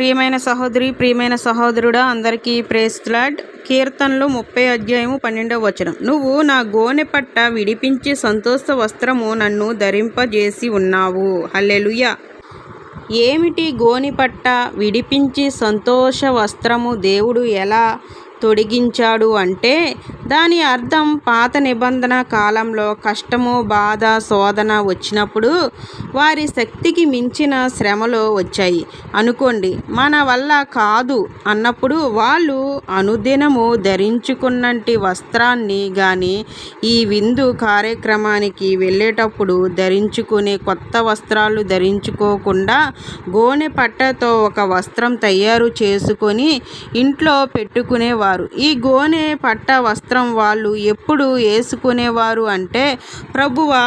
ప్రియమైన సహోదరి ప్రియమైన సహోదరుడా అందరికీ ప్రేస్లాడ్ కీర్తనలు ముప్పై అధ్యాయము పన్నెండవ వచనం. నువ్వు నా గోనె పట్ట విడిపించి సంతోష వస్త్రము నన్ను ధరింపజేసి ఉన్నావు. హల్లెలుయ. ఏమిటి గోని పట్ట విడిపించి సంతోష వస్త్రము? దేవుడు ఎలా తొడిగించాడు అంటే దాని అర్థం పాత నిబంధన కాలంలో కష్టము బాధ శోధన వచ్చినప్పుడు వారి శక్తికి మించిన శ్రమలు వచ్చాయి. అనుకోండి మన వల్ల కాదు అన్నప్పుడు వాళ్ళు అనుదినము ధరించుకున్నటి వస్త్రాన్ని కానీ ఈ విందు కార్యక్రమానికి వెళ్ళేటప్పుడు ధరించుకునే కొత్త వస్త్రాలు ధరించుకోకుండా గోనె పట్టతో ఒక వస్త్రం తయారు చేసుకొని ఇంట్లో వారు ఈ గోనె పట్ట వస్త్రం వాళ్ళు ఎప్పుడు వేసుకునేవారు అంటే ప్రభువా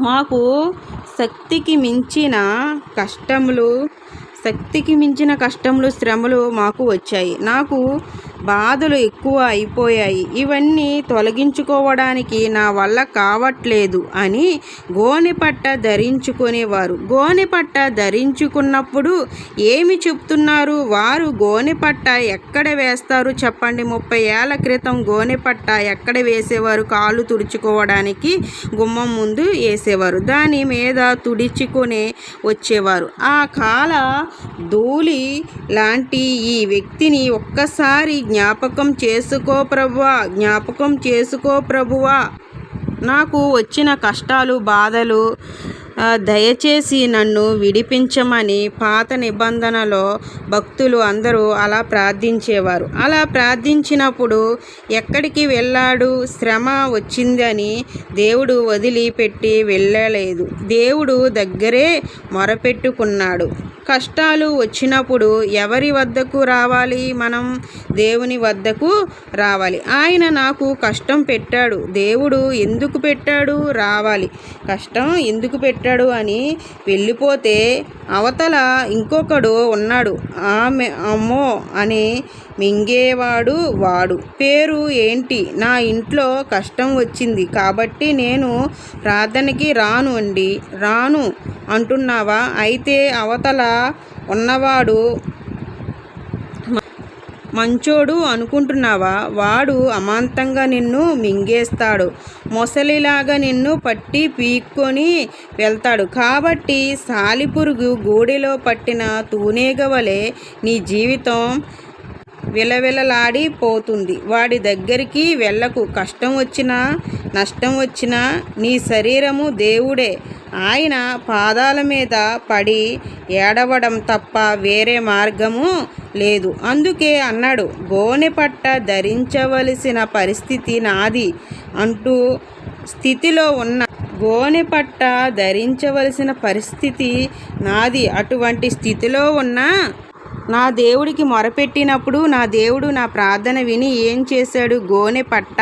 మాకు శక్తికి మించిన కష్టములు శక్తికి మించిన కష్టములు శ్రమలు మాకు వచ్చాయి. నాకు బాధలు ఎక్కువ అయిపోయాయి. ఇవన్నీ తొలగించుకోవడానికి నా వల్ల కావట్లేదు అని గోనెపట్ట ధరించుకునేవారు. గోనెపట్ట ధరించుకున్నప్పుడు ఏమి చెప్తున్నారు? వారు గోనెపట్ట ఎక్కడ వేస్తారు? చెప్పండి. ముప్పై ఏళ్ళ క్రితం గోనెపట్ట ఎక్కడ వేసేవారు? కాళ్ళు తుడుచుకోవడానికి గుమ్మం ముందు వేసేవారు. దాని మీద తుడుచుకొని వచ్చేవారు. ఆ కాల ధూళి లాంటి ఈ వ్యక్తిని ఒక్కసారి జ్ఞాపకం చేసుకో ప్రభువా జ్ఞాపకం చేసుకో ప్రభువా. నాకు వచ్చిన కష్టాలు బాధలు దయచేసి నన్ను విడిపించమని పాత నిబంధనలో భక్తులు అందరూ అలా ప్రార్థించేవారు. అలా ప్రార్థించినప్పుడు ఎక్కడికి వెళ్ళాడు? శ్రమ వచ్చిందని దేవుడు వదిలిపెట్టి వెళ్ళలేదు. దేవుడు దగ్గరే మొరపెట్టుకున్నాడు. కష్టాలు వచ్చినప్పుడు ఎవరి వద్దకు రావాలి? మనం దేవుని వద్దకు రావాలి. ఆయన నాకు కష్టం పెట్టాడు. దేవుడు ఎందుకు పెట్టాడు? రావాలి. కష్టం ఎందుకు పెట్టాడు? అని వెళ్ళిపోతే అవతల ఇంకొకడు ఉన్నాడు. ఆమె అమ్మో! అని మింగేవాడు వాడు. పేరు ఏంటి? నా ఇంట్లో కష్టం వచ్చింది కాబట్టి నేను ప్రార్థనకి రాను అండి. రాను అంటున్నావా? అయితే అవతల ఉన్నవాడు మంచోడు అనుకుంటున్నావా? వాడు అమాంతంగా నిన్ను మింగేస్తాడు. మొసలిలాగా నిన్ను పట్టి పీక్కొని వెళ్తాడు. కాబట్టి సాలిపురుగు గూడెలో పట్టిన తూనేగ వలె నీ జీవితం విలవిలలాడి పోతుంది. వాడి దగ్గరికి వెళ్ళకు. కష్టం వచ్చినా నష్టం వచ్చినా నీ శరీరము దేవుడే. ఆయన పాదాల మీద పడి ఏడవడం తప్ప వేరే మార్గము లేదు. అందుకే అన్నాడు గోనె పట్ట ధరించవలసిన పరిస్థితి నాది అంటూ స్థితిలో ఉన్న గోనె పట్ట ధరించవలసిన పరిస్థితి నాది అటువంటి స్థితిలో ఉన్న నా దేవుడికి మొరపెట్టినప్పుడు నా దేవుడు నా ప్రార్థన విని ఏం చేశాడు? గోనె పట్ట.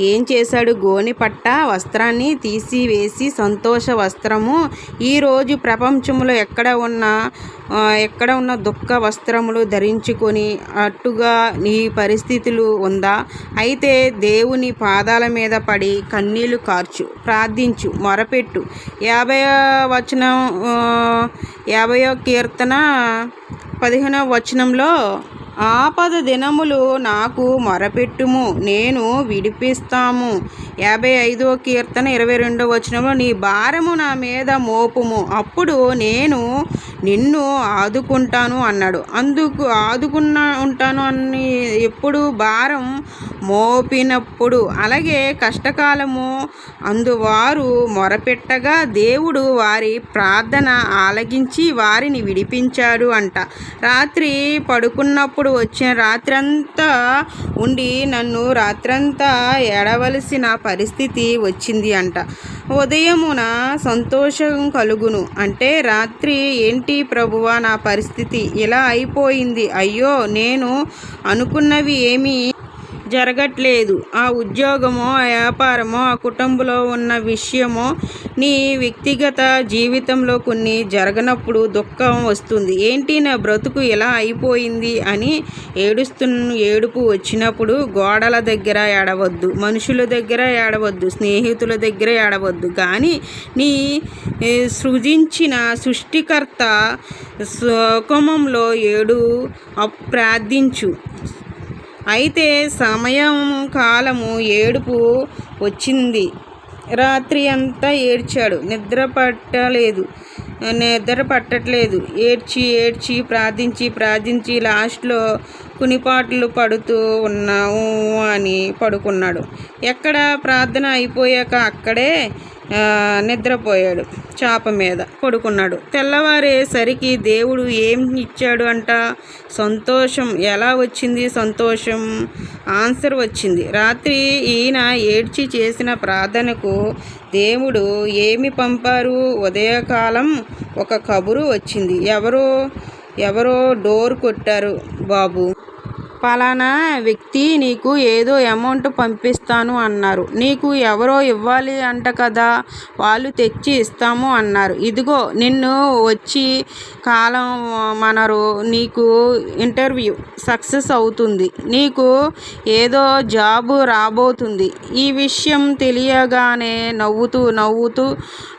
ఏం చేశాడు? గోనె పట్ట వస్త్రాన్ని తీసివేసి సంతోష వస్త్రము. ఈరోజు ప్రపంచంలో ఎక్కడ ఉన్న ఎక్కడ ఉన్న దుఃఖ వస్త్రములు ధరించుకొని అట్టుగా నీ పరిస్థితులు ఉందా? అయితే దేవుని పాదాల మీద పడి కన్నీళ్ళు కార్చు ప్రార్థించు మొరపెట్టు. యాభై వచనం యాభయో కీర్తన పదిహేనవ వచనంలో ఆపద దినములు నాకు మొరపెట్టుము నేను విడిపిస్తాము. యాభై ఐదవ కీర్తన ఇరవై రెండవ వచనంలో నీ భారము నా మీద మోపుము అప్పుడు నేను నిన్ను ఆదుకుంటాను అన్నాడు. అందుకు ఆదుకున్న ఉంటాను అని ఎప్పుడు భారం మోపినప్పుడు. అలాగే కష్టకాలము అందువారు మొరపెట్టగా దేవుడు వారి ప్రార్థన ఆలగించి వారిని విడిపించాడు అంట. రాత్రి పడుకున్నప్పుడు వచ్చిన రాత్రంతా ఉండి నన్ను రాత్రంతా ఏడవలసిన పరిస్థితి వచ్చింది అంట. ఉదయమున సంతోషం కలుగును. అంటే రాత్రి ఏంటి ప్రభువా నా పరిస్థితి? ఇలా అయిపోయింది. అయ్యో నేను అనుకున్నవి ఏమీ జరగట్లేదు. ఆ ఉద్యోగమో ఆ వ్యాపారమో ఆ కుటుంబంలో ఉన్న విషయమో నీ వ్యక్తిగత జీవితంలో కొన్ని జరగనప్పుడు దుఃఖం వస్తుంది. ఏంటి నా బ్రతుకు ఇలా అయిపోయింది అని ఏడుస్తున్న ఏడుపు వచ్చినప్పుడు గోడల దగ్గర ఏడవద్దు మనుషుల దగ్గర ఏడవద్దు స్నేహితుల దగ్గర ఏడవద్దు. కానీ నీ సృజించిన సృష్టికర్త సుఖమంలో ఏడు ప్రార్థించు. అయితే సమయం కాలము ఏడుపు వచ్చింది. రాత్రి అంతా ఏడ్చాడు. నిద్ర పట్టలేదు. నిద్ర పట్టట్లేదు. ఏడ్చి ఏడ్చి ప్రార్థించి ప్రార్థించి లాస్ట్లో కునిపాట్లు పడుతూ ఉన్నాము అని పడుకున్నాడు. ఎక్కడ ప్రార్థన అయిపోయాక అక్కడే నిద్రపోయాడు చాప మీద పడుకున్నాడు. తెల్లవారేసరికి దేవుడు ఏం ఇచ్చాడు అంట? సంతోషం. ఎలా వచ్చింది సంతోషం? ఆన్సర్ వచ్చింది. రాత్రి ఈయన ఏడ్చి చేసిన ప్రార్థనకు దేవుడు ఏమి పంపారు? ఉదయకాలం ఒక కబురు వచ్చింది. ఎవరో ఎవరో డోర్ కొట్టారు బాబు. పలానా వ్యక్తి నీకు ఏదో అమౌంట్ పంపిస్తాను అన్నారు. నీకు ఎవరో ఇవ్వాలి అంట కదా వాళ్ళు తెచ్చి ఇస్తాము అన్నారు. ఇదిగో నిన్ను వచ్చి కాలం మనరు నీకు ఇంటర్వ్యూ సక్సెస్ అవుతుంది. నీకు ఏదో జాబ్ రాబోతుంది. ఈ విషయం తెలియగానే నవ్వుతూ నవ్వుతూ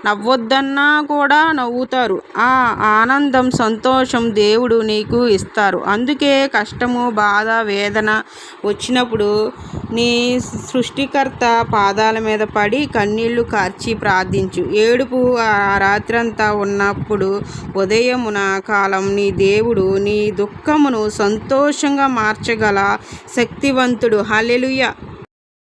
నవ్వొద్దన్నా కూడా నవ్వుతారు. ఆ ఆనందం సంతోషం దేవుడు నీకు ఇస్తారు. అందుకే కష్టము బాధ వేదన వచ్చినప్పుడు నీ సృష్టికర్త పాదాల మీద పడి కన్నీళ్ళు కార్చి ప్రార్థించు. ఏడుపు ఆ రాత్రంతా ఉన్నప్పుడు ఉదయమున కాలం నీ దేవుడు నీ దుఃఖమును సంతోషంగా మార్చగల శక్తివంతుడు. హలెలుయ